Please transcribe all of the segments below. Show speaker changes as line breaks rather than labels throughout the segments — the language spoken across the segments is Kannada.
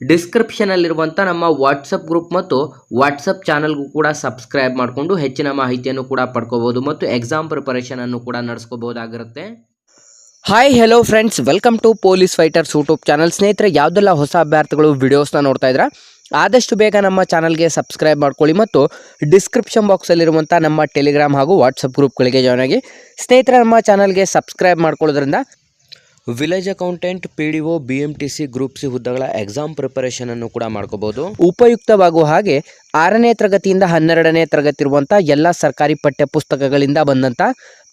ಡಿಸ್ಕ್ರಿಪ್ಷನಲ್ಲಿರುವಂಥ ನಮ್ಮ ವಾಟ್ಸಪ್ ಗ್ರೂಪ್ ಮತ್ತು ವಾಟ್ಸಪ್ ಚಾನಲ್ಗೂ ಕೂಡ ಸಬ್ಸ್ಕ್ರೈಬ್ ಮಾಡಿಕೊಂಡು ಹೆಚ್ಚಿನ ಮಾಹಿತಿಯನ್ನು ಕೂಡ ಪಡ್ಕೋಬೋದು ಮತ್ತು ಎಕ್ಸಾಮ್ ಪ್ರಿಪರೇಷನನ್ನು ಕೂಡ ನಡೆಸ್ಕೋಬಹುದಾಗಿರುತ್ತೆ. Hi hello friends welcome to police fighters YouTube channel ಸ್ನೇಹಿತರೆ, ಯಾವುದೆಲ್ಲ ಹೊಸ ಅಭ್ಯರ್ಥಿಗಳು ವಿಡಿಯೋಸ್ನ ನೋಡ್ತಾ ಇದ್ರ, ಆದಷ್ಟು ಬೇಗ ನಮ್ಮ ಚಾನಲ್ಗೆ ಸಬ್ಸ್ಕ್ರೈಬ್ ಮಾಡ್ಕೊಳ್ಳಿ ಮತ್ತು ಡಿಸ್ಕ್ರಿಪ್ಷನ್ ಬಾಕ್ಸಲ್ಲಿರುವಂಥ ನಮ್ಮ ಟೆಲಿಗ್ರಾಮ್ ಹಾಗೂ ವಾಟ್ಸಪ್ ಗ್ರೂಪ್ಗಳಿಗೆ ಜಾಯ್ನ್ ಆಗಿ. ಸ್ನೇಹಿತರೆ, ನಮ್ಮ ಚಾನಲ್ಗೆ ಸಬ್ಸ್ಕ್ರೈಬ್ ಮಾಡ್ಕೊಳ್ಳೋದ್ರಿಂದ village accountant PDO BMTC group C ಹುದ್ದೆಗಳ ಎಕ್ಸಾಮ್ ಪ್ರಿಪರೇಷನ್ ಅನ್ನು ಕೂಡ ಮಾಡ್ಕೋಬಹುದು ಉಪಯುಕ್ತವಾಗುವ ಹಾಗೆ ಆರನೇ ತರಗತಿಯಿಂದ ಹನ್ನೆರಡನೇ ತರಗತಿ ಇರುವಂಥ ಎಲ್ಲ ಸರ್ಕಾರಿ ಪಠ್ಯ ಪುಸ್ತಕಗಳಿಂದ ಬಂದಂಥ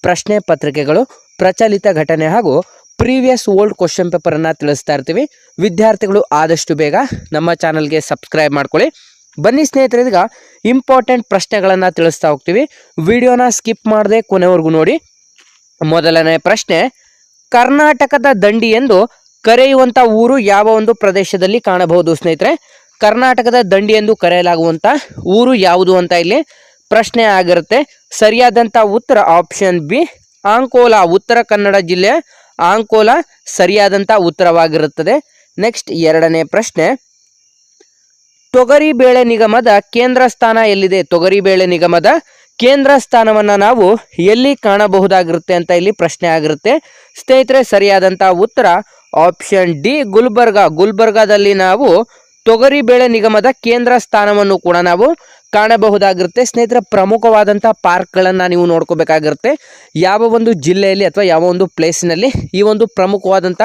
ಪ್ರಶ್ನೆ ಪತ್ರಿಕೆಗಳು, ಪ್ರಚಲಿತ ಘಟನೆ ಹಾಗೂ ಪ್ರೀವಿಯಸ್ ಓಲ್ಡ್ ಕ್ವಶನ್ ಪೇಪರನ್ನು ತಿಳಿಸ್ತಾ ಇರ್ತೀವಿ. ವಿದ್ಯಾರ್ಥಿಗಳು ಆದಷ್ಟು ಬೇಗ ನಮ್ಮ ಚಾನಲ್ಗೆ ಸಬ್ಸ್ಕ್ರೈಬ್ ಮಾಡ್ಕೊಳ್ಳಿ. ಬನ್ನಿ ಸ್ನೇಹಿತರೆ ಈಗ ಇಂಪಾರ್ಟೆಂಟ್ ಪ್ರಶ್ನೆಗಳನ್ನು ತಿಳಿಸ್ತಾ ಹೋಗ್ತೀವಿ. ವಿಡಿಯೋನ ಸ್ಕಿಪ್ ಮಾಡದೆ ಕೊನೆವರೆಗೂ ನೋಡಿ. ಮೊದಲನೇ ಪ್ರಶ್ನೆ ಕರ್ನಾಟಕದ ದಂಡಿ ಎಂದು ಕರೆಯುವಂಥ ಊರು ಯಾವ ಒಂದು ಪ್ರದೇಶದಲ್ಲಿ ಕಾಣಬಹುದು ಸ್ನೇಹಿತರೆ? ಕರ್ನಾಟಕದ ದಂಡಿ ಎಂದು ಕರೆಯಲಾಗುವಂಥ ಊರು ಯಾವುದು ಅಂತ ಇಲ್ಲಿ ಪ್ರಶ್ನೆ ಆಗಿರುತ್ತೆ. ಸರಿಯಾದಂಥ ಉತ್ತರ ಆಪ್ಷನ್ ಬಿ ಆಂಕೋಲಾ ಉತ್ತರ ಕನ್ನಡ ಜಿಲ್ಲೆ. ಆಂಕೋಲಾ ಸರಿಯಾದಂಥ ಉತ್ತರವಾಗಿರುತ್ತದೆ. ನೆಕ್ಸ್ಟ್ ಎರಡನೇ ಪ್ರಶ್ನೆ. ತೊಗರಿಬೇಳೆ ನಿಗಮದ ಕೇಂದ್ರ ಸ್ಥಾನ ಎಲ್ಲಿದೆ? ತೊಗರಿಬೇಳೆ ನಿಗಮದ ಕೇಂದ್ರ ಸ್ಥಾನವನ್ನು ನಾವು ಎಲ್ಲಿ ಕಾಣಬಹುದಾಗಿರುತ್ತೆ ಅಂತ ಇಲ್ಲಿ ಪ್ರಶ್ನೆ ಆಗಿರುತ್ತೆ. ಸ್ನೇಹಿತರೆ ಸರಿಯಾದಂಥ ಉತ್ತರ ಆಪ್ಷನ್ ಡಿ, ಗುಲ್ಬರ್ಗ. ಗುಲ್ಬರ್ಗಾದಲ್ಲಿ ನಾವು ತೊಗರಿ ಬೆಳೆ ನಿಗಮದ ಕೇಂದ್ರ ಸ್ಥಾನವನ್ನು ಕೂಡ ನಾವು ಕಾಣಬಹುದಾಗಿರುತ್ತೆ. ಸ್ನೇಹಿತರೆ ಪ್ರಮುಖವಾದಂಥ ಪಾರ್ಕ್ಗಳನ್ನು ನೀವು ನೋಡ್ಕೋಬೇಕಾಗಿರುತ್ತೆ. ಯಾವ ಒಂದು ಜಿಲ್ಲೆಯಲ್ಲಿ ಅಥವಾ ಯಾವ ಒಂದು ಪ್ಲೇಸ್ನಲ್ಲಿ ಈ ಒಂದು ಪ್ರಮುಖವಾದಂಥ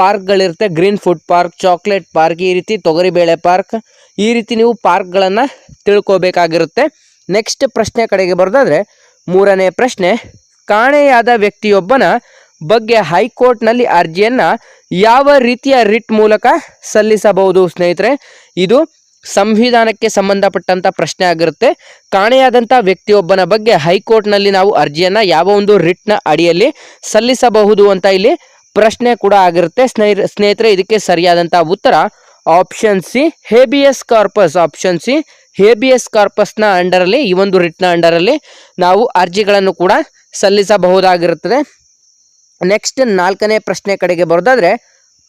ಪಾರ್ಕ್ಗಳಿರುತ್ತೆ? Green food park, chocolate park, ಈ ರೀತಿ ತೊಗರಿಬೇಳೆ ಪಾರ್ಕ್, ಈ ರೀತಿ ನೀವು ಪಾರ್ಕ್ಗಳನ್ನು ತಿಳ್ಕೋಬೇಕಾಗಿರುತ್ತೆ. ನೆಕ್ಸ್ಟ್ ಪ್ರಶ್ನೆ ಕಡೆಗೆ ಬರೋದಾದರೆ, ಮೂರನೇ ಪ್ರಶ್ನೆ, ಕಾಣೆಯಾದ ವ್ಯಕ್ತಿಯೊಬ್ಬನ ಬಗ್ಗೆ ಹೈಕೋರ್ಟ್ನಲ್ಲಿ ಅರ್ಜಿಯನ್ನು ಯಾವ ರೀತಿಯ ರಿಟ್ ಮೂಲಕ ಸಲ್ಲಿಸಬಹುದು ಸ್ನೇಹಿತರೆ? ಇದು ಸಂವಿಧಾನಕ್ಕೆ ಸಂಬಂಧಪಟ್ಟಂತ ಪ್ರಶ್ನೆ ಆಗಿರುತ್ತೆ. ಕಾಣೆಯಾದಂಥ ವ್ಯಕ್ತಿಯೊಬ್ಬನ ಬಗ್ಗೆ ಹೈಕೋರ್ಟ್ನಲ್ಲಿ ನಾವು ಅರ್ಜಿಯನ್ನು ಯಾವ ಒಂದು ರಿಟ್ನ ಅಡಿಯಲ್ಲಿ ಸಲ್ಲಿಸಬಹುದು ಅಂತ ಇಲ್ಲಿ ಪ್ರಶ್ನೆ ಕೂಡ ಆಗಿರುತ್ತೆ. ಸ್ನೇಹಿತ ಸ್ನೇಹಿತರೆ, ಇದಕ್ಕೆ ಸರಿಯಾದಂಥ ಉತ್ತರ option C, habeas corpus. Option C, habeas ಕಾರ್ಪಸ್ನ ಅಂಡರಲ್ಲಿ, ಈ ಒಂದು ರಿಟ್ನ ಅಂಡರಲ್ಲಿ ನಾವು ಅರ್ಜಿಗಳನ್ನು ಕೂಡ ಸಲ್ಲಿಸಬಹುದಾಗಿರುತ್ತದೆ. ನೆಕ್ಸ್ಟ್ ನಾಲ್ಕನೇ ಪ್ರಶ್ನೆ ಕಡೆಗೆ ಬರೋದಾದ್ರೆ,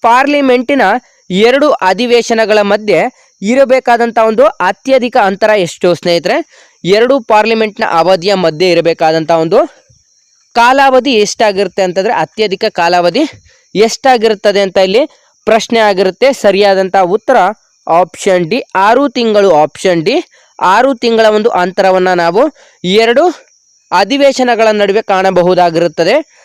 ಪಾರ್ಲಿಮೆಂಟಿನ ಎರಡು ಅಧಿವೇಶನಗಳ ಮಧ್ಯೆ ಇರಬೇಕಾದಂಥ ಒಂದು ಅತ್ಯಧಿಕ ಅಂತರ ಎಷ್ಟು ಸ್ನೇಹಿತರೆ? ಎರಡು ಪಾರ್ಲಿಮೆಂಟ್ನ ಅವಧಿಯ ಮಧ್ಯೆ ಇರಬೇಕಾದಂಥ ಒಂದು ಕಾಲಾವಧಿ ಎಷ್ಟಾಗಿರುತ್ತೆ ಅಂತಂದರೆ, ಅತ್ಯಧಿಕ ಕಾಲಾವಧಿ ಎಷ್ಟಾಗಿರುತ್ತದೆ ಅಂತ ಇಲ್ಲಿ ಪ್ರಶ್ನೆ ಆಗಿರುತ್ತೆ. ಸರಿಯಾದಂಥ ಉತ್ತರ ಆಪ್ಷನ್ ಡಿ, ಆರು ತಿಂಗಳು ಆಪ್ಷನ್ ಡಿ. ಆರು ತಿಂಗಳ ಒಂದು ಅಂತರವನ್ನು ನಾವು ಎರಡು ಅಧಿವೇಶನಗಳ ನಡುವೆ ಕಾಣಬಹುದಾಗಿರುತ್ತದೆ.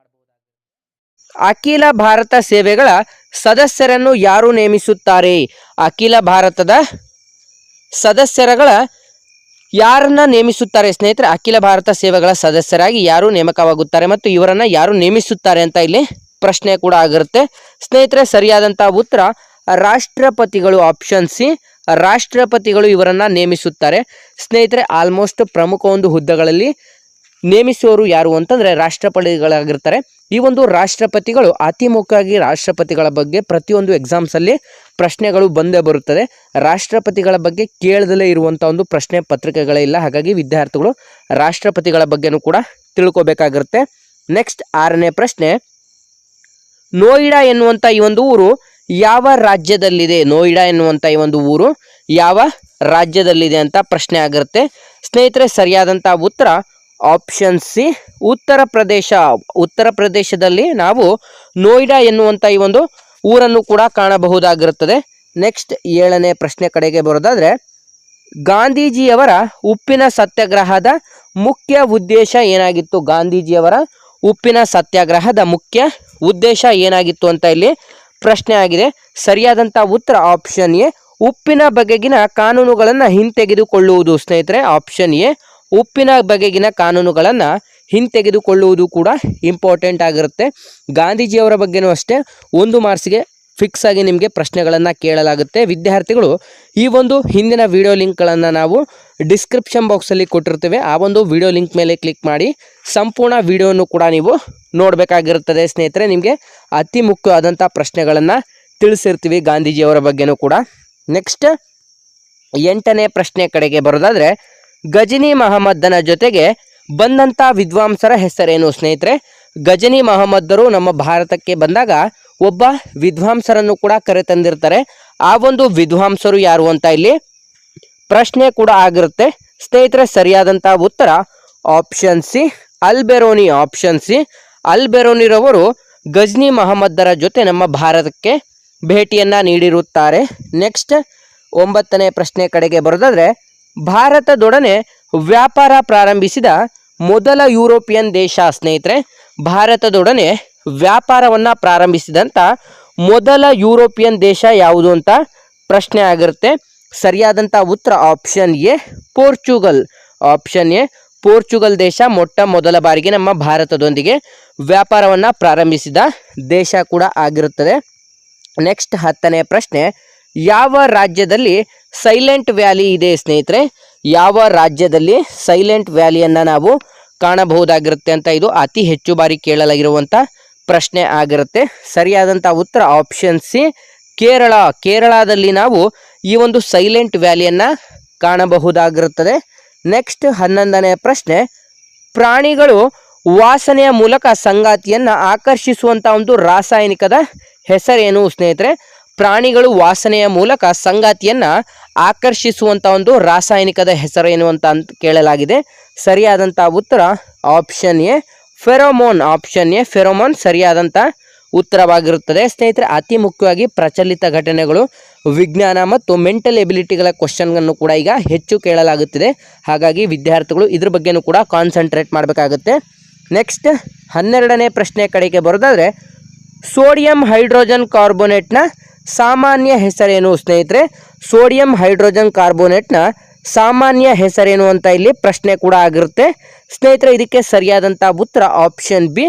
ಅಖಿಲ ಭಾರತ ಸೇವೆಗಳ ಸದಸ್ಯರನ್ನು ಯಾರು ನೇಮಿಸುತ್ತಾರೆ? ಅಖಿಲ ಭಾರತದ ಸದಸ್ಯರಗಳ ಯಾರನ್ನ ನೇಮಿಸುತ್ತಾರೆ ಸ್ನೇಹಿತರೆ? ಅಖಿಲ ಭಾರತ ಸೇವೆಗಳ ಸದಸ್ಯರಾಗಿ ಯಾರು ನೇಮಕವಾಗುತ್ತಾರೆ ಮತ್ತು ಇವರನ್ನು ಯಾರು ನೇಮಿಸುತ್ತಾರೆ ಅಂತ ಇಲ್ಲಿ ಪ್ರಶ್ನೆ ಕೂಡ ಆಗಿರುತ್ತೆ. ಸ್ನೇಹಿತರೆ ಸರಿಯಾದಂಥ ಉತ್ತರ ರಾಷ್ಟ್ರಪತಿಗಳು ಆಪ್ಷನ್ ಸಿ. ರಾಷ್ಟ್ರಪತಿಗಳು ಇವರನ್ನು ನೇಮಿಸುತ್ತಾರೆ. ಸ್ನೇಹಿತರೆ ಆಲ್ಮೋಸ್ಟ್ ಪ್ರಮುಖ ಒಂದು ಹುದ್ದೆಗಳಲ್ಲಿ ನೇಮಿಸುವವರು ಯಾರು ಅಂತಂದ್ರೆ ರಾಷ್ಟ್ರಪತಿಗಳಾಗಿರ್ತಾರೆ. ಈ ಒಂದು ರಾಷ್ಟ್ರಪತಿಗಳು ಅತಿ ಮುಖ್ಯವಾಗಿ ರಾಷ್ಟ್ರಪತಿಗಳ ಬಗ್ಗೆ ಪ್ರತಿಯೊಂದು ಎಕ್ಸಾಮ್ಸಲ್ಲಿ ಪ್ರಶ್ನೆಗಳು ಬಂದೇ ಬರುತ್ತದೆ. ರಾಷ್ಟ್ರಪತಿಗಳ ಬಗ್ಗೆ ಕೇಳದಲ್ಲೇ ಇರುವಂಥ ಒಂದು ಪ್ರಶ್ನೆ ಪತ್ರಿಕೆಗಳೇ ಇಲ್ಲ. ಹಾಗಾಗಿ ವಿದ್ಯಾರ್ಥಿಗಳು ರಾಷ್ಟ್ರಪತಿಗಳ ಬಗ್ಗೆನೂ ಕೂಡ ತಿಳ್ಕೊಬೇಕಾಗಿರುತ್ತೆ. ನೆಕ್ಸ್ಟ್ ಆರನೇ ಪ್ರಶ್ನೆ. ನೋಯಿಡಾ ಎನ್ನುವಂಥ ಈ ಒಂದು ಊರು ಯಾವ ರಾಜ್ಯದಲ್ಲಿದೆ? ನೋಯಿಡಾ ಎನ್ನುವಂಥ ಈ ಒಂದು ಊರು ಯಾವ ರಾಜ್ಯದಲ್ಲಿದೆ ಅಂತ ಪ್ರಶ್ನೆ ಆಗಿರುತ್ತೆ. ಸ್ನೇಹಿತರೆ ಸರಿಯಾದಂಥ ಉತ್ತರ ಆಪ್ಷನ್ ಸಿ ಉತ್ತರ ಪ್ರದೇಶ, ಉತ್ತರ ಪ್ರದೇಶದಲ್ಲಿ ನಾವು ನೋಯ್ಡಾ ಎನ್ನುವಂಥ ಈ ಒಂದು ಊರನ್ನು ಕೂಡ ಕಾಣಬಹುದಾಗಿರುತ್ತದೆ. ನೆಕ್ಸ್ಟ್ ಏಳನೇ ಪ್ರಶ್ನೆ ಕಡೆಗೆ ಬರೋದಾದರೆ, ಗಾಂಧೀಜಿಯವರ ಉಪ್ಪಿನ ಸತ್ಯಾಗ್ರಹದ ಮುಖ್ಯ ಉದ್ದೇಶ ಏನಾಗಿತ್ತು? ಗಾಂಧೀಜಿಯವರ ಉಪ್ಪಿನ ಸತ್ಯಾಗ್ರಹದ ಮುಖ್ಯ ಉದ್ದೇಶ ಏನಾಗಿತ್ತು ಅಂತ ಇಲ್ಲಿ ಪ್ರಶ್ನೆ ಆಗಿದೆ. ಸರಿಯಾದಂಥ ಉತ್ತರ ಆಪ್ಷನ್ ಎ, ಉಪ್ಪಿನ ಬಗೆಗಿನ ಕಾನೂನುಗಳನ್ನು ಹಿಂತೆಗೆದುಕೊಳ್ಳುವುದು. ಸ್ನೇಹಿತರೆ ಆಪ್ಷನ್ ಎ ಉಪ್ಪಿನ ಬಗೆಗಿನ ಕಾನೂನುಗಳನ್ನು ಹಿಂತೆಗೆದುಕೊಳ್ಳುವುದು ಕೂಡ ಇಂಪಾರ್ಟೆಂಟ್ ಆಗಿರುತ್ತೆ. ಗಾಂಧೀಜಿಯವರ ಬಗ್ಗೆನೂ ಅಷ್ಟೇ, ಒಂದು ಮಾರ್ಕ್ಸ್ಗೆ ಫಿಕ್ಸ್ ಆಗಿ ನಿಮಗೆ ಪ್ರಶ್ನೆಗಳನ್ನು ಕೇಳಲಾಗುತ್ತೆ. ವಿದ್ಯಾರ್ಥಿಗಳು, ಈ ಒಂದು ಹಿಂದಿನ ವಿಡಿಯೋ ಲಿಂಕ್ಗಳನ್ನು ನಾವು ಡಿಸ್ಕ್ರಿಪ್ಷನ್ ಬಾಕ್ಸಲ್ಲಿ ಕೊಟ್ಟಿರ್ತೇವೆ. ಆ ಒಂದು ವಿಡಿಯೋ ಲಿಂಕ್ ಮೇಲೆ ಕ್ಲಿಕ್ ಮಾಡಿ, ಸಂಪೂರ್ಣ ವಿಡಿಯೋನು ಕೂಡ ನೀವು ನೋಡಬೇಕಾಗಿರುತ್ತದೆ. ಸ್ನೇಹಿತರೆ, ನಿಮಗೆ ಅತಿ ಮುಖ್ಯವಾದಂಥ ಪ್ರಶ್ನೆಗಳನ್ನು ತಿಳಿಸಿರ್ತೀವಿ ಗಾಂಧೀಜಿಯವರ ಬಗ್ಗೆನೂ ಕೂಡ. ನೆಕ್ಸ್ಟ್ ಎಂಟನೇ ಪ್ರಶ್ನೆ ಕಡೆಗೆ ಬರೋದಾದರೆ ಗಜನಿ ಮಹಮ್ಮದ್ದನ ಜೊತೆಗೆ ಬಂದಂಥ ವಿದ್ವಾಂಸರ ಹೆಸರೇನು ಸ್ನೇಹಿತರೆ? ಗಜನಿ ಮಹಮ್ಮದ್ದರು ನಮ್ಮ ಭಾರತಕ್ಕೆ ಬಂದಾಗ ಒಬ್ಬ ವಿದ್ವಾಂಸರನ್ನು ಕೂಡ ಕರೆತಂದಿರ್ತಾರೆ ಆ ಒಂದು ವಿದ್ವಾಂಸರು ಯಾರು ಅಂತ ಇಲ್ಲಿ? ಪ್ರಶ್ನೆ ಕೂಡ ಆಗಿರುತ್ತೆ. ಸ್ನೇಹಿತರೆ ಸರಿಯಾದಂಥ ಉತ್ತರ option C Alberuni option C ಅಲ್ಬೆರೋನಿರವರು Ghazni ಮಹಮ್ಮದ್ದರ ಜೊತೆ ನಮ್ಮ ಭಾರತಕ್ಕೆ ಭೇಟಿಯನ್ನ ನೀಡಿರುತ್ತಾರೆ. ನೆಕ್ಸ್ಟ್ ಒಂಬತ್ತನೇ ಪ್ರಶ್ನೆ ಕಡೆಗೆ ಬರೋದಾದ್ರೆ ಭಾರತದೊಡನೆ ವ್ಯಾಪಾರ ಪ್ರಾರಂಭಿಸಿದ ಮೊದಲ ಯುರೋಪಿಯನ್ ದೇಶ ಸ್ನೇಹಿತರೆ, ಭಾರತದೊಡನೆ ವ್ಯಾಪಾರವನ್ನ ಪ್ರಾರಂಭಿಸಿದಂಥ ಮೊದಲ ಯುರೋಪಿಯನ್ ದೇಶ ಯಾವುದು ಅಂತ ಪ್ರಶ್ನೆ ಆಗಿರುತ್ತೆ. ಸರಿಯಾದಂಥ ಉತ್ತರ option A Portugal. Option A Portugal ದೇಶ ಮೊಟ್ಟ ಮೊದಲ ಬಾರಿಗೆ ನಮ್ಮ ಭಾರತದೊಂದಿಗೆ ವ್ಯಾಪಾರವನ್ನು ಪ್ರಾರಂಭಿಸಿದ ದೇಶ ಕೂಡ ಆಗಿರುತ್ತದೆ. ನೆಕ್ಸ್ಟ್ ಹತ್ತನೇ ಪ್ರಶ್ನೆ ಯಾವ ರಾಜ್ಯದಲ್ಲಿ ಸೈಲೆಂಟ್ ವ್ಯಾಲಿ ಇದೆ ಸ್ನೇಹಿತರೆ? ಯಾವ ರಾಜ್ಯದಲ್ಲಿ ಸೈಲೆಂಟ್ ವ್ಯಾಲಿಯನ್ನು ನಾವು ಕಾಣಬಹುದಾಗಿರುತ್ತೆ ಅಂತ ಇದು ಅತಿ ಹೆಚ್ಚು ಬಾರಿ ಕೇಳಲಾಗಿರುವಂಥ ಪ್ರಶ್ನೆ ಆಗಿರುತ್ತೆ. ಸರಿಯಾದಂಥ ಉತ್ತರ ಆಪ್ಷನ್ ಸಿ, ಕೇರಳ. ಕೇರಳದಲ್ಲಿ ನಾವು ಈ ಒಂದು ಸೈಲೆಂಟ್ ವ್ಯಾಲಿಯನ್ನು ಕಾಣಬಹುದಾಗಿರುತ್ತದೆ. ನೆಕ್ಸ್ಟ್ ಹನ್ನೊಂದನೇ ಪ್ರಶ್ನೆ, ಪ್ರಾಣಿಗಳು ವಾಸನೆಯ ಮೂಲಕ ಸಂಗಾತಿಯನ್ನು ಆಕರ್ಷಿಸುವಂಥ ಒಂದು ರಾಸಾಯನಿಕದ ಹೆಸರೇನು ಸ್ನೇಹಿತರೆ? ಪ್ರಾಣಿಗಳು ವಾಸನೆಯ ಮೂಲಕ ಸಂಗಾತಿಯನ್ನು ಆಕರ್ಷಿಸುವಂಥ ಒಂದು ರಾಸಾಯನಿಕದ ಹೆಸರು ಅಂತ ಅಂತ ಕೇಳಲಾಗಿದೆ. ಸರಿಯಾದಂಥ ಉತ್ತರ option A pheromone option A pheromone ಸರಿಯಾದಂಥ ಉತ್ತರವಾಗಿರುತ್ತದೆ. ಸ್ನೇಹಿತರೆ, ಅತಿ ಮುಖ್ಯವಾಗಿ ಪ್ರಚಲಿತ ಘಟನೆಗಳು ವಿಜ್ಞಾನ ಮತ್ತು ಮೆಂಟಲ್ ಎಬಿಲಿಟಿಗಳ ಕ್ವಶನ್ಗಳನ್ನು ಕೂಡ ಈಗ ಹೆಚ್ಚು ಕೇಳಲಾಗುತ್ತಿದೆ. ಹಾಗಾಗಿ ವಿದ್ಯಾರ್ಥಿಗಳು ಇದ್ರ ಬಗ್ಗೆನೂ ಕೂಡ ಕಾನ್ಸಂಟ್ರೇಟ್ ಮಾಡಬೇಕಾಗುತ್ತೆ. ನೆಕ್ಸ್ಟ್ ಹನ್ನೆರಡನೇ ಪ್ರಶ್ನೆ ಕಡೆಗೆ ಬರೋದಾದರೆ ಸೋಡಿಯಂ ಹೈಡ್ರೋಜನ್ ಕಾರ್ಬೋನೇಟ್ನ ಸಾಮಾನ್ಯ ಹೆಸರೇನು ಸ್ನೇಹಿತರೆ? ಸೋಡಿಯಂ ಹೈಡ್ರೋಜನ್ ಕಾರ್ಬೋನೇಟ್ನ ಸಾಮಾನ್ಯ ಹೆಸರೇನು ಅಂತ ಇಲ್ಲಿ ಪ್ರಶ್ನೆ ಕೂಡ ಆಗಿರುತ್ತೆ. ಸ್ನೇಹಿತರೆ, ಇದಕ್ಕೆ ಸರಿಯಾದಂಥ ಉತ್ತರ option B.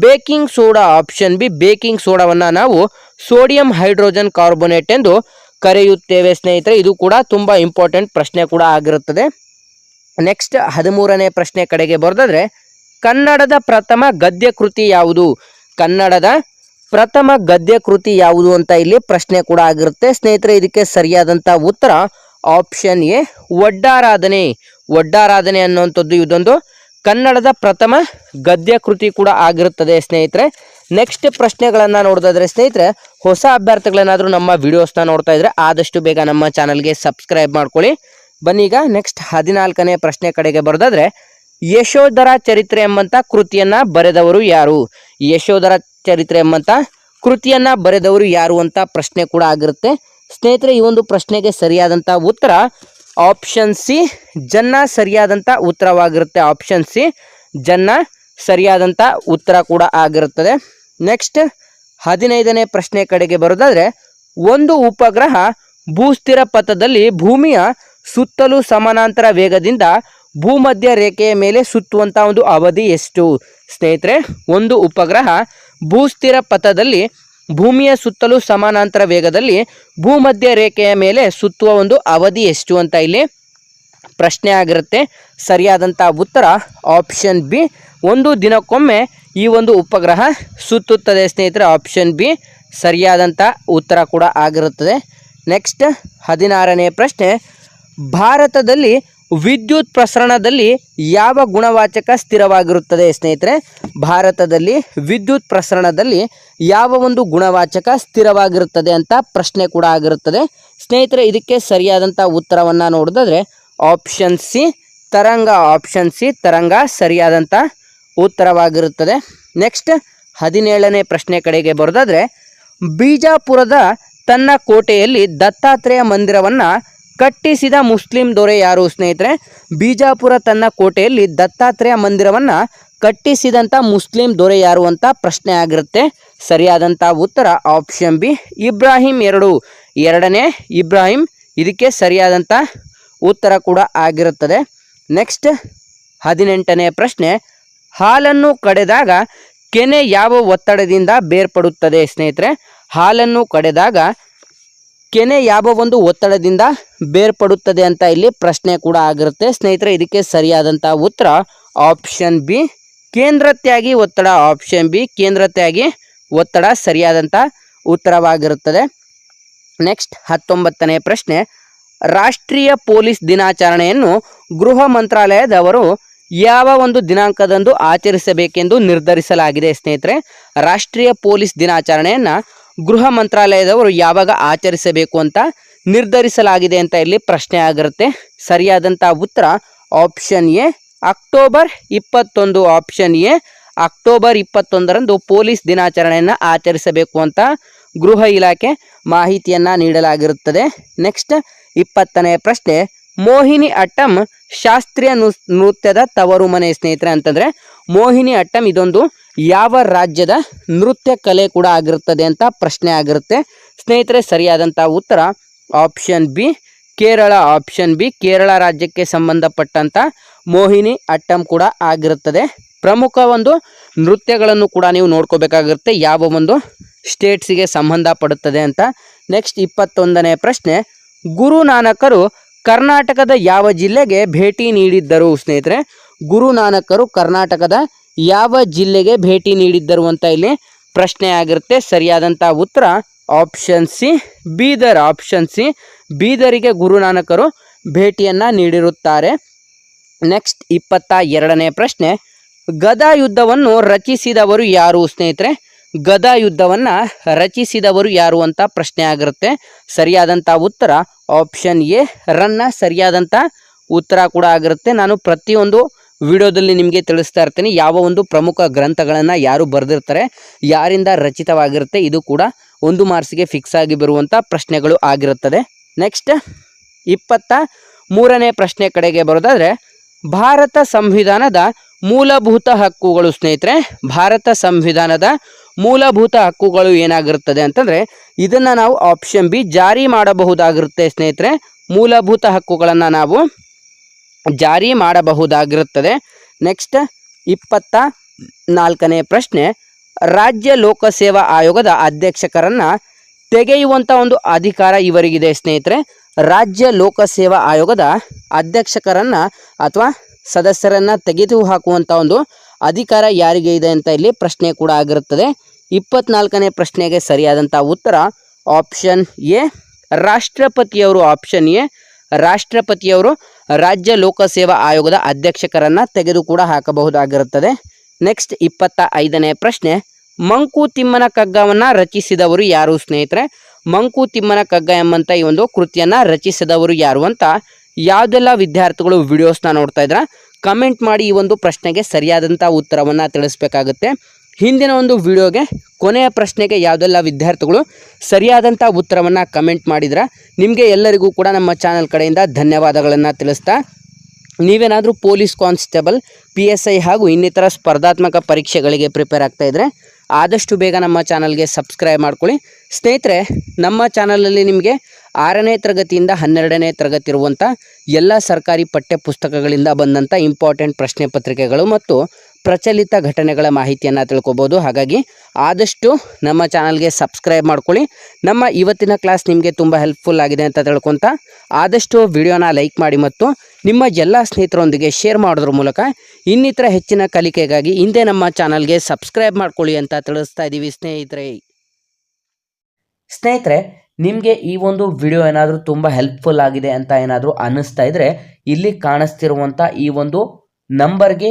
Baking soda option B. Baking ಸೋಡಾವನ್ನು ನಾವು ಸೋಡಿಯಂ ಹೈಡ್ರೋಜನ್ ಕಾರ್ಬೋನೇಟ್ ಎಂದು ಕರೆಯುತ್ತೇವೆ ಸ್ನೇಹಿತರೆ. ಇದು ಕೂಡ ತುಂಬ ಇಂಪಾರ್ಟೆಂಟ್ ಪ್ರಶ್ನೆ ಕೂಡ ಆಗಿರುತ್ತದೆ. ನೆಕ್ಸ್ಟ್ ಹದಿಮೂರನೇ ಪ್ರಶ್ನೆ ಕಡೆಗೆ ಬರೆದಾದ್ರೆ, ಕನ್ನಡದ ಪ್ರಥಮ ಗದ್ಯ ಕೃತಿ ಯಾವುದು? ಕನ್ನಡದ ಪ್ರಥಮ ಗದ್ಯ ಕೃತಿ ಯಾವುದು ಅಂತ ಇಲ್ಲಿ ಪ್ರಶ್ನೆ ಕೂಡ ಆಗಿರುತ್ತೆ. ಸ್ನೇಹಿತರೆ, ಇದಕ್ಕೆ ಸರಿಯಾದಂಥ ಉತ್ತರ ಆಪ್ಷನ್ ಎ ಒಡ್ಡಾರಾಧನೆ ಒಡ್ಡಾರಾಧನೆ ಅನ್ನುವಂಥದ್ದು ಇದೊಂದು ಕನ್ನಡದ ಪ್ರಥಮ ಗದ್ಯ ಕೃತಿ ಕೂಡ ಆಗಿರುತ್ತದೆ ಸ್ನೇಹಿತರೆ. ನೆಕ್ಸ್ಟ್ ಪ್ರಶ್ನೆಗಳನ್ನು ನೋಡೋದಾದ್ರೆ ಸ್ನೇಹಿತರೆ, ಹೊಸ ಅಭ್ಯರ್ಥಿಗಳೇನಾದರೂ ನಮ್ಮ ವಿಡಿಯೋಸ್ನ ನೋಡ್ತಾ ಇದ್ರೆ ಆದಷ್ಟು ಬೇಗ ನಮ್ಮ ಚಾನಲ್ಗೆ ಸಬ್ಸ್ಕ್ರೈಬ್ ಮಾಡ್ಕೊಳ್ಳಿ. ಬನ್ನಿ ಈಗ ನೆಕ್ಸ್ಟ್ ಹದಿನಾಲ್ಕನೇ ಪ್ರಶ್ನೆ ಕಡೆಗೆ ಬರೋದಾದ್ರೆ, ಯಶೋಧರ ಚರಿತ್ರೆ ಎಂಬಂತ ಕೃತಿಯನ್ನ ಬರೆದವರು ಯಾರು? ಯಶೋಧರ ಚರಿತ್ರೆ ಎಂಬಂತ ಕೃತಿಯನ್ನ ಬರೆದವರು ಯಾರು ಅಂತ ಪ್ರಶ್ನೆ ಕೂಡ ಆಗಿರುತ್ತೆ. ಸ್ನೇಹಿತರೆ, ಈ ಒಂದು ಪ್ರಶ್ನೆಗೆ ಸರಿಯಾದಂಥ ಉತ್ತರ ಆಪ್ಷನ್ ಸಿ ಜನ್ನ ಸರಿಯಾದಂಥ ಉತ್ತರವಾಗಿರುತ್ತೆ. ಆಪ್ಷನ್ ಸಿ ಜನ್ನ ಸರಿಯಾದಂಥ ಉತ್ತರ ಕೂಡ ಆಗಿರುತ್ತದೆ. ನೆಕ್ಸ್ಟ್ ಹದಿನೈದನೇ ಪ್ರಶ್ನೆ ಕಡೆಗೆ ಬರೋದಾದ್ರೆ ಒಂದು ಉಪಗ್ರಹ ಭೂಸ್ಥಿರ ಪಥದಲ್ಲಿ ಭೂಮಿಯ ಸುತ್ತಲೂ ಸಮಾನಾಂತರ ವೇಗದಿಂದ ಭೂಮಧ್ಯ ರೇಖೆಯ ಮೇಲೆ ಸುತ್ತುವಂಥ ಒಂದು ಅವಧಿ ಎಷ್ಟು? ಸ್ನೇಹಿತರೆ, ಒಂದು ಉಪಗ್ರಹ ಭೂಸ್ಥಿರ ಪಥದಲ್ಲಿ ಭೂಮಿಯ ಸುತ್ತಲೂ ಸಮಾನಾಂತರ ವೇಗದಲ್ಲಿ ಭೂಮಧ್ಯ ರೇಖೆಯ ಮೇಲೆ ಸುತ್ತುವ ಒಂದು ಅವಧಿ ಎಷ್ಟು ಅಂತ ಇಲ್ಲಿ ಪ್ರಶ್ನೆ ಆಗಿರುತ್ತೆ. ಸರಿಯಾದಂಥ ಉತ್ತರ ಆಪ್ಷನ್ ಬಿ. ಒಂದು ದಿನಕ್ಕೊಮ್ಮೆ ಈ ಒಂದು ಉಪಗ್ರಹ ಸುತ್ತುತ್ತದೆ ಸ್ನೇಹಿತರೆ, ಆಪ್ಷನ್ ಬಿ. ಸರಿಯಾದಂಥ ಉತ್ತರ ಕೂಡ ಆಗಿರುತ್ತದೆ. ನೆಕ್ಸ್ಟ್ ಹದಿನಾರನೇ ಪ್ರಶ್ನೆ, ಭಾರತದಲ್ಲಿ ವಿದ್ಯುತ್ ಪ್ರಸರಣದಲ್ಲಿ ಯಾವ ಗುಣವಾಚಕ ಸ್ಥಿರವಾಗಿರುತ್ತದೆ ಸ್ನೇಹಿತರೆ? ಭಾರತದಲ್ಲಿ ವಿದ್ಯುತ್ ಪ್ರಸರಣದಲ್ಲಿ ಯಾವ ಒಂದು ಗುಣವಾಚಕ ಸ್ಥಿರವಾಗಿರುತ್ತದೆ ಅಂತ ಪ್ರಶ್ನೆ ಕೂಡ ಆಗಿರುತ್ತದೆ. ಸ್ನೇಹಿತರೆ, ಇದಕ್ಕೆ ಸರಿಯಾದಂಥ ಉತ್ತರವನ್ನು ನೋಡೋದಾದ್ರೆ ಆಪ್ಷನ್ ಸಿ ತರಂಗ ಆಪ್ಷನ್ ಸಿ ತರಂಗ ಸರಿಯಾದಂಥ ಉತ್ತರವಾಗಿರುತ್ತದೆ. ನೆಕ್ಸ್ಟ್ ಹದಿನೇಳನೇ ಪ್ರಶ್ನೆ ಕಡೆಗೆ ಬರೋದಾದ್ರೆ, ಬಿಜಾಪುರದ ತನ್ನ ಕೋಟೆಯಲ್ಲಿ ದತ್ತಾತ್ರೇಯ ಮಂದಿರವನ್ನು ಕಟ್ಟಿಸಿದ ಮುಸ್ಲಿಂ ದೊರೆ ಯಾರು ಸ್ನೇಹಿತರೆ? ಬಿಜಾಪುರ ತನ್ನ ಕೋಟೆಯಲ್ಲಿ ದತ್ತಾತ್ರೇಯ ಮಂದಿರವನ್ನು ಕಟ್ಟಿಸಿದಂಥ ಮುಸ್ಲಿಂ ದೊರೆ ಯಾರು ಅಂತ ಪ್ರಶ್ನೆ ಆಗಿರುತ್ತೆ. ಸರಿಯಾದಂಥ ಉತ್ತರ ಆಪ್ಷನ್ ಬಿ, ಇಬ್ರಾಹಿಂ ಎರಡು. ಎರಡನೇ, ಇಬ್ರಾಹಿಂ, ಇದಕ್ಕೆ ಸರಿಯಾದಂಥ ಉತ್ತರ ಕೂಡ ಆಗಿರುತ್ತದೆ. ನೆಕ್ಸ್ಟ್, ಹದಿನೆಂಟನೇ ಪ್ರಶ್ನೆ, ಹಾಲನ್ನು ಕಡೆದಾಗ ಕೆನೆ ಯಾವ ಒತ್ತಡದಿಂದ ಬೇರ್ಪಡುತ್ತದೆ ಸ್ನೇಹಿತರೆ? ಹಾಲನ್ನು ಕಡೆದಾಗ ಕೆನೆ ಯಾವ ಒಂದು ಒತ್ತಡದಿಂದ ಬೇರ್ಪಡುತ್ತದೆ ಅಂತ ಇಲ್ಲಿ ಪ್ರಶ್ನೆ ಕೂಡ ಆಗಿರುತ್ತೆ. ಸ್ನೇಹಿತರೆ, ಇದಕ್ಕೆ ಸರಿಯಾದಂಥ ಉತ್ತರ ಆಪ್ಷನ್ ಬಿ. ಕೇಂದ್ರತ್ಯಾಗಿ ಒತ್ತಡ ಆಪ್ಷನ್ ಬಿ. ಕೇಂದ್ರತ್ಯಾಗಿ ಒತ್ತಡ ಸರಿಯಾದಂಥ ಉತ್ತರವಾಗಿರುತ್ತದೆ. ನೆಕ್ಸ್ಟ್ ಹತ್ತೊಂಬತ್ತನೇ ಪ್ರಶ್ನೆ. ರಾಷ್ಟ್ರೀಯ ಪೊಲೀಸ್ ದಿನಾಚರಣೆಯನ್ನು ಗೃಹ ಮಂತ್ರಾಲಯದವರು ಯಾವ ಒಂದು ದಿನಾಂಕದಂದು ಆಚರಿಸಬೇಕೆಂದು ನಿರ್ಧರಿಸಲಾಗಿದೆ ಸ್ನೇಹಿತರೆ? ರಾಷ್ಟ್ರೀಯ ಪೊಲೀಸ್ ದಿನಾಚರಣೆಯನ್ನು ಗೃಹ ಮಂತ್ರಾಲಯದವರು ಯಾವಾಗ ಆಚರಿಸಬೇಕು ಅಂತ ನಿರ್ಧರಿಸಲಾಗಿದೆ ಅಂತ ಇಲ್ಲಿ ಪ್ರಶ್ನೆ ಆಗಿರುತ್ತೆ. ಸರಿಯಾದಂಥ ಉತ್ತರ ಆಪ್ಷನ್ ಎ, ಅಕ್ಟೋಬರ್ ಇಪ್ಪತ್ತೊಂದು ಆಪ್ಷನ್ ಎ, ಅಕ್ಟೋಬರ್ ಇಪ್ಪತ್ತೊಂದರಂದು ಪೊಲೀಸ್ ದಿನಾಚರಣೆಯನ್ನು ಆಚರಿಸಬೇಕು ಅಂತ ಗೃಹ ಇಲಾಖೆ ಮಾಹಿತಿಯನ್ನು ನೀಡಲಾಗಿರುತ್ತದೆ. ನೆಕ್ಸ್ಟ್ ಇಪ್ಪತ್ತನೇ ಪ್ರಶ್ನೆ, ಮೋಹಿನಿ ಅಟ್ಟಂ ಶಾಸ್ತ್ರೀಯ ನೃತ್ಯದ ತವರು ಮನೆ ಸ್ನೇಹಿತರೆ ಅಂತಂದರೆ ಮೋಹಿನಿ ಅಟ್ಟಂ ಇದೊಂದು ಯಾವ ರಾಜ್ಯದ ನೃತ್ಯ ಕಲೆ ಕೂಡ ಆಗಿರುತ್ತದೆ ಅಂತ ಪ್ರಶ್ನೆ ಆಗಿರುತ್ತೆ. ಸ್ನೇಹಿತರೆ, ಸರಿಯಾದಂಥ ಉತ್ತರ option B. Kerala option B. Kerala ರಾಜ್ಯಕ್ಕೆ ಸಂಬಂಧಪಟ್ಟಂಥ ಮೋಹಿನಿ ಅಟ್ಟಂ ಕೂಡ ಆಗಿರುತ್ತದೆ. ಪ್ರಮುಖ ಒಂದು ನೃತ್ಯಗಳನ್ನು ಕೂಡ ನೀವು ನೋಡ್ಕೋಬೇಕಾಗಿರುತ್ತೆ. ಯಾವ ಒಂದು ಸ್ಟೇಟ್ಸಿಗೆ ಸಂಬಂಧಪಡುತ್ತದೆ ಅಂತ. ನೆಕ್ಸ್ಟ್ ಇಪ್ಪತ್ತೊಂದನೇ ಪ್ರಶ್ನೆ. ಗುರು ನಾನಕರು ಕರ್ನಾಟಕದ ಯಾವ ಜಿಲ್ಲೆಗೆ ಭೇಟಿ ನೀಡಿದ್ದರು ಸ್ನೇಹಿತರೆ? ಗುರು ನಾನಕರು ಕರ್ನಾಟಕದ ಯಾವ ಜಿಲ್ಲೆಗೆ ಭೇಟಿ ನೀಡಿದ್ದರು ಅಂತ ಇಲ್ಲಿ ಪ್ರಶ್ನೆ ಆಗಿರುತ್ತೆ. ಸರಿಯಾದಂಥ ಉತ್ತರ option C Bidar option C ಬೀದರಿಗೆ ಗುರುನಾನಕರು ಭೇಟಿಯನ್ನು ನೀಡಿರುತ್ತಾರೆ. ನೆಕ್ಸ್ಟ್ ಇಪ್ಪತ್ತ ಎರಡನೇ ಪ್ರಶ್ನೆ, ಗದಾ ಯುದ್ಧವನ್ನು ರಚಿಸಿದವರು ಯಾರು ಸ್ನೇಹಿತರೆ? ಗದಾ ಯುದ್ಧವನ್ನು ರಚಿಸಿದವರು ಯಾರು ಅಂತ ಪ್ರಶ್ನೆ ಆಗಿರುತ್ತೆ. ಸರಿಯಾದಂಥ ಉತ್ತರ ಆಪ್ಷನ್ ಎ ರನ್ನ ಸರಿಯಾದಂಥ ಉತ್ತರ ಕೂಡ ಆಗಿರುತ್ತೆ. ನಾನು ಪ್ರತಿಯೊಂದು ವಿಡಿಯೋದಲ್ಲಿ ನಿಮಗೆ ತಿಳಿಸ್ತಾ ಇರ್ತೀನಿ. ಯಾವ ಒಂದು ಪ್ರಮುಖ ಗ್ರಂಥಗಳನ್ನು ಯಾರು ಬರೆದಿರ್ತಾರೆ, ಯಾರಿಂದ ರಚಿತವಾಗಿರುತ್ತೆ, ಇದು ಕೂಡ ಒಂದು ಮಾರ್ಕ್ಸ್ಗೆ ಫಿಕ್ಸ್ ಆಗಿ ಬರುವಂಥ ಪ್ರಶ್ನೆಗಳು ಆಗಿರುತ್ತದೆ. ನೆಕ್ಸ್ಟ್ ಇಪ್ಪತ್ತ ಮೂರನೇ ಪ್ರಶ್ನೆ ಕಡೆಗೆ ಬರೋದಾದರೆ, ಭಾರತ ಸಂವಿಧಾನದ ಮೂಲಭೂತ ಹಕ್ಕುಗಳು ಸ್ನೇಹಿತರೆ, ಭಾರತ ಸಂವಿಧಾನದ ಮೂಲಭೂತ ಹಕ್ಕುಗಳು ಏನಾಗಿರುತ್ತದೆ ಅಂತಂದರೆ, ಇದನ್ನು ನಾವು ಆಪ್ಷನ್ ಬಿ ಜಾರಿ ಮಾಡಬಹುದಾಗಿರುತ್ತೆ ಸ್ನೇಹಿತರೆ. ಮೂಲಭೂತ ಹಕ್ಕುಗಳನ್ನು ನಾವು ಜಾರಿ ಮಾಡಬಹುದಾಗಿರುತ್ತದೆ. ನೆಕ್ಸ್ಟ್ ಇಪ್ಪತ್ತ ನಾಲ್ಕನೇ ಪ್ರಶ್ನೆ, ರಾಜ್ಯ ಲೋಕಸೇವಾ ಆಯೋಗದ ಅಧ್ಯಕ್ಷಕರನ್ನು ತೆಗೆಯುವಂಥ ಒಂದು ಅಧಿಕಾರ ಇವರಿಗಿದೆ ಸ್ನೇಹಿತರೆ. ರಾಜ್ಯ ಲೋಕಸೇವಾ ಆಯೋಗದ ಅಧ್ಯಕ್ಷಕರನ್ನು ಅಥವಾ ಸದಸ್ಯರನ್ನು ತೆಗೆದು ಹಾಕುವಂಥ ಒಂದು ಅಧಿಕಾರ ಯಾರಿಗೆ ಇದೆ ಅಂತ ಇಲ್ಲಿ ಪ್ರಶ್ನೆ ಕೂಡ ಆಗಿರುತ್ತದೆ. ಇಪ್ಪತ್ನಾಲ್ಕನೇ ಪ್ರಶ್ನೆಗೆ ಸರಿಯಾದಂಥ ಉತ್ತರ ಆಪ್ಷನ್ ಎ ರಾಷ್ಟ್ರಪತಿಯವರು ಆಪ್ಷನ್ ಎ ರಾಷ್ಟ್ರಪತಿಯವರು ರಾಜ್ಯ ಲೋಕಸೇವಾ ಆಯೋಗದ ಅಧ್ಯಕ್ಷಕರನ್ನು ತೆಗೆದು ಕೂಡ ಹಾಕಬಹುದಾಗಿರುತ್ತದೆ ನೆಕ್ಸ್ಟ್ ಇಪ್ಪತ್ತ ಐದನೇ ಪ್ರಶ್ನೆ ಮಂಕುತಿಮ್ಮನ ಕಗ್ಗವನ್ನು ರಚಿಸಿದವರು ಯಾರು ಸ್ನೇಹಿತರೆ? ಮಂಕುತಿಮ್ಮನ ಕಗ್ಗ ಎಂಬಂಥ ಈ ಒಂದು ಕೃತಿಯನ್ನು ರಚಿಸಿದವರು ಯಾರು ಅಂತ ಯಾವುದೆಲ್ಲ ವಿದ್ಯಾರ್ಥಿಗಳು ವಿಡಿಯೋಸ್ನ ನೋಡ್ತಾ ಇದ್ರ? ಕಮೆಂಟ್ ಮಾಡಿ ಈ ಒಂದು ಪ್ರಶ್ನೆಗೆ ಸರಿಯಾದಂಥ ಉತ್ತರವನ್ನು ತಿಳಿಸ್ಬೇಕಾಗುತ್ತೆ. ಹಿಂದಿನ ಒಂದು ವಿಡಿಯೋಗೆ ಕೊನೆಯ ಪ್ರಶ್ನೆಗೆ ಯಾವುದೆಲ್ಲ ವಿದ್ಯಾರ್ಥಿಗಳು ಸರಿಯಾದಂಥ ಉತ್ತರವನ್ನು ಕಮೆಂಟ್ ಮಾಡಿದ್ರೆ, ನಿಮಗೆ ಎಲ್ಲರಿಗೂ ಕೂಡ ನಮ್ಮ ಚಾನಲ್ ಕಡೆಯಿಂದ ಧನ್ಯವಾದಗಳನ್ನು ತಿಳಿಸ್ತಾ, ನೀವೇನಾದರೂ police constable, P S I ಹಾಗೂ ಇನ್ನಿತರ ಸ್ಪರ್ಧಾತ್ಮಕ ಪರೀಕ್ಷೆಗಳಿಗೆ ಪ್ರಿಪೇರ್ ಆಗ್ತಾ ಇದ್ದರೆ ಆದಷ್ಟು ಬೇಗ ನಮ್ಮ ಚಾನಲ್ಗೆ ಸಬ್ಸ್ಕ್ರೈಬ್ ಮಾಡ್ಕೊಳ್ಳಿ. ಸ್ನೇಹಿತರೆ, ನಮ್ಮ ಚಾನಲಲ್ಲಿ ನಿಮಗೆ ಆರನೇ ತರಗತಿಯಿಂದ ಹನ್ನೆರಡನೇ ತರಗತಿ ಇರುವಂಥ ಎಲ್ಲ ಸರ್ಕಾರಿ ಪಠ್ಯ ಪುಸ್ತಕಗಳಿಂದ ಬಂದಂಥ ಇಂಪಾರ್ಟೆಂಟ್ ಪ್ರಶ್ನೆ ಪತ್ರಿಕೆಗಳು ಮತ್ತು ಪ್ರಚಲಿತ ಘಟನೆಗಳ ಮಾಹಿತಿಯನ್ನು ತಿಳ್ಕೊಬೋದು. ಹಾಗಾಗಿ ಆದಷ್ಟು ನಮ್ಮ ಚಾನಲ್ಗೆ ಸಬ್ಸ್ಕ್ರೈಬ್ ಮಾಡ್ಕೊಳ್ಳಿ. ನಮ್ಮ ಇವತ್ತಿನ ಕ್ಲಾಸ್ ನಿಮಗೆ ತುಂಬ ಹೆಲ್ಪ್ಫುಲ್ ಆಗಿದೆ ಅಂತ ತಿಳ್ಕೊತ ಆದಷ್ಟು ವಿಡಿಯೋನ ಲೈಕ್ ಮಾಡಿ ಮತ್ತು ನಿಮ್ಮ ಎಲ್ಲ ಸ್ನೇಹಿತರೊಂದಿಗೆ ಶೇರ್ ಮಾಡೋದ್ರ ಮೂಲಕ ಇನ್ನಿತರ ಹೆಚ್ಚಿನ ಕಲಿಕೆಗಾಗಿ ಹಿಂದೆ ನಮ್ಮ ಚಾನಲ್ಗೆ ಸಬ್ಸ್ಕ್ರೈಬ್ ಮಾಡ್ಕೊಳ್ಳಿ ಅಂತ ತಿಳಿಸ್ತಾ ಇದ್ದೀವಿ ಸ್ನೇಹಿತರೆ. ಸ್ನೇಹಿತರೆ, ನಿಮಗೆ ಈ ಒಂದು ವಿಡಿಯೋ ಏನಾದರೂ ತುಂಬ ಹೆಲ್ಪ್ಫುಲ್ ಆಗಿದೆ ಅಂತ ಏನಾದರೂ ಅನ್ನಿಸ್ತಾ ಇದ್ದರೆ ಇಲ್ಲಿ ಕಾಣಿಸ್ತಿರುವಂಥ ಈ ಒಂದು ನಂಬರ್ಗೆ